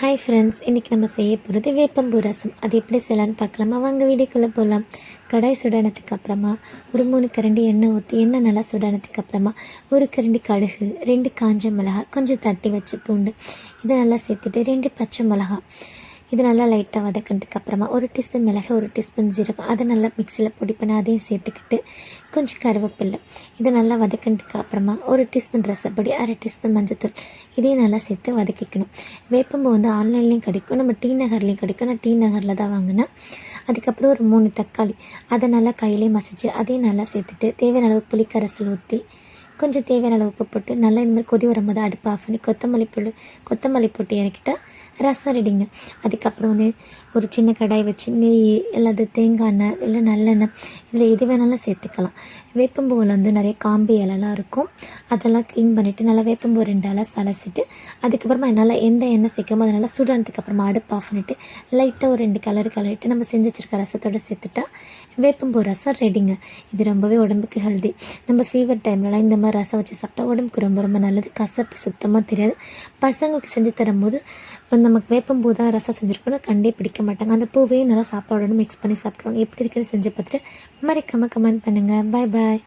Hi friends இன்றைக்கி நம்ம செய்ய போகிறது வேப்பம்பூ ரசம். அது எப்படி செய்யலான்னு பார்க்கலாமா? வாங்க வீடியோக்குள்ளே போகலாம் கடாய் சுடானதுக்கு அப்புறமா ஒரு மூணு கரண்டி எண்ணெய் ஊற்றி எண்ணெய் நல்லா சுடானதுக்கு அப்புறமா ஒரு கரண்டி கடுகு ரெண்டு காஞ்ச மிளகா கொஞ்சம் தட்டி வச்சு பூண்டு. இதை நல்லா சேர்த்துட்டு ரெண்டு பச்சை மிளகா இது நல்லா லைட்டாக வதக்கினதுக்கு அப்புறமா ஒரு டீஸ்பூன் மிளகு ஒரு டீஸ்பூன் ஜீரகம் அதை நல்லா மிக்சியில் பொடி பண்ணி அதையும் சேர்த்துக்கிட்டு கொஞ்சம் கருவேப்பில்லை. இதை நல்லா வதக்கினதுக்கு அப்புறமா ஒரு டீஸ்பூன் ரசப்பொடி அரை டீஸ்பூன் மஞ்சத்தூள் இதையும் நல்லா சேர்த்து வதக்கிக்கணும். வேப்பம்பூ வந்து ஆன்லைன்லேயும் கிடைக்கும் நம்ம டீ நகர்லேயும் கிடைக்கும். நான் டீ நகரில் தான் வாங்கினேன் அதுக்கப்புறம் ஒரு மூணு தக்காளி அதை நல்லா கையிலே மசிச்சு அதையும் நல்லா சேர்த்துட்டு தேவையான அளவு புளிக்கரசல் ஊற்றி கொஞ்சம் தேவையான அளவு உப்பு போட்டு நல்லா இந்த மாதிரி கொதி வரும்போது அடுப்பு ஆஃப் பண்ணி கொத்தமல்லி புல் கொத்தமல்லி போட்டு இறக்கிட்டால் ரசம் ரெடிங்க. அதுக்கப்புறம் வந்து ஒரு சின்ன கடாய் வச்சு நெய் இல்லாத தேங்காய் எண்ணெய் இல்லை நல்லெண்ணெய் இதில் எது வேணாலும் சேர்த்துக்கலாம். வேப்பம்பூவில் வந்து நிறைய காம்பு இலலாம் இருக்கும். அதெல்லாம் க்ளீன் பண்ணிவிட்டு நல்லா வேப்பம்பூ ரெண்டு இலை சலசிட்டு அதுக்கப்புறமா என்னால் எந்த எண்ணெய் சேர்க்குறோமோ அதை நல்லா சுடானதுக்கு அப்புறமா அடுப்பு ஆஃப் பண்ணிவிட்டு லைட்டாக ஒரு ரெண்டு கலர் கலரிட்டு நம்ம செஞ்சு வச்சுருக்க ரசத்தோடு சேர்த்துட்டா வேப்பம்பூ ரசம் ரெடிங்க இது ரொம்பவே உடம்புக்கு ஹெல்தி நம்ம ஃபீவர் டைம்லலாம் இந்த மாதிரி ரசம் வச்சு சாப்பிட்டா உடம்புக்கு ரொம்ப ரொம்ப நல்லது. கசப்பு சுத்தமாக தெரியாது. பசங்களுக்கு செஞ்சு தரும்போது இப்போ நமக்கு வேப்பம்பூ தான் ரசம் செஞ்சுருக்கோன்னா கண்டே பிடிக்க மாட்டாங்க. அந்த பூவையும் நல்லா சாப்பாடோட மிக்ஸ் பண்ணி சாப்பிட்ருவாங்க எப்படி இருக்குன்னு செஞ்சு பார்த்துட்டு மறக்காமல் கமெண்ட் பண்ணுங்கள் பாய் பாய்